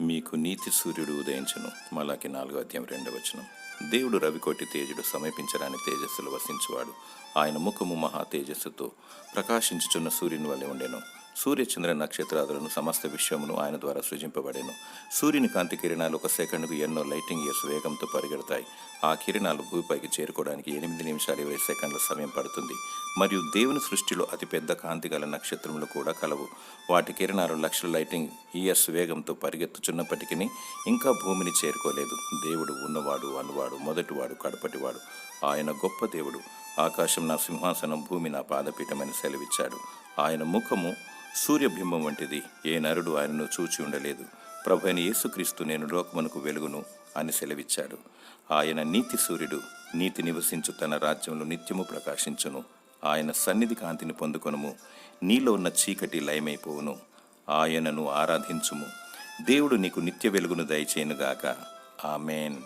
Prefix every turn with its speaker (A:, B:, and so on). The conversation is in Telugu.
A: మీకు నీతి సూర్యుడు ఉదయించను. మలాకి నాలుగో అధ్యాయం రెండవ వచనం. దేవుడు రవికోటి తేజుడు సమీపించరాని తేజస్సులు వసించువాడు. ఆయన ముఖము మహా తేజస్సుతో ప్రకాశించుచున్న సూర్యుని వలె ఉండెను. సూర్యచంద్ర నక్షత్రాదులను సమస్త విశ్వమును ఆయన ద్వారా సృజింపబడెను. సూర్యుని కాంతి కిరణాలు ఒక సెకండ్కు ఎన్నో లైటింగ్ ఇయర్స్ వేగంతో పరిగెడతాయి. ఆ కిరణాలు భూమిపైకి చేరుకోవడానికి ఎనిమిది నిమిషాలు ఇరవై సెకండ్ల సమయం పడుతుంది. మరియు దేవుని సృష్టిలో అతిపెద్ద కాంతి గల నక్షత్రములు కూడా కలవు. వాటి కిరణాలు లక్షల లైటింగ్ ఇయర్స్ వేగంతో పరిగెత్తుచున్నప్పటికీ ఇంకా భూమిని చేరుకోలేదు. దేవుడు ఉన్నవాడు అనువాడు మొదటివాడు కడపటివాడు. ఆయన గొప్ప దేవుడు. ఆకాశం నా సింహాసనం భూమి నా పాదపీఠమని సెలవిచ్చాడు. ఆయన ముఖము సూర్యబింబం వంటిది. ఏ నరుడు ఆయనను చూచి ఉండలేదు. ప్రభు అయిన యేసుక్రీస్తు నేను లోకమునకు వెలుగును అని సెలవిచ్చాడు. ఆయన నీతి సూర్యుడు. నీతి నివసించు తన రాజ్యంలో నిత్యము ప్రకాశించును. ఆయన సన్నిధి కాంతిని పొందుకొనుము. నీలో ఉన్న చీకటి లయమైపోవును. ఆయనను ఆరాధించుము. దేవుడు నీకు నిత్య వెలుగును దయచేయునుగాక. ఆమెన్.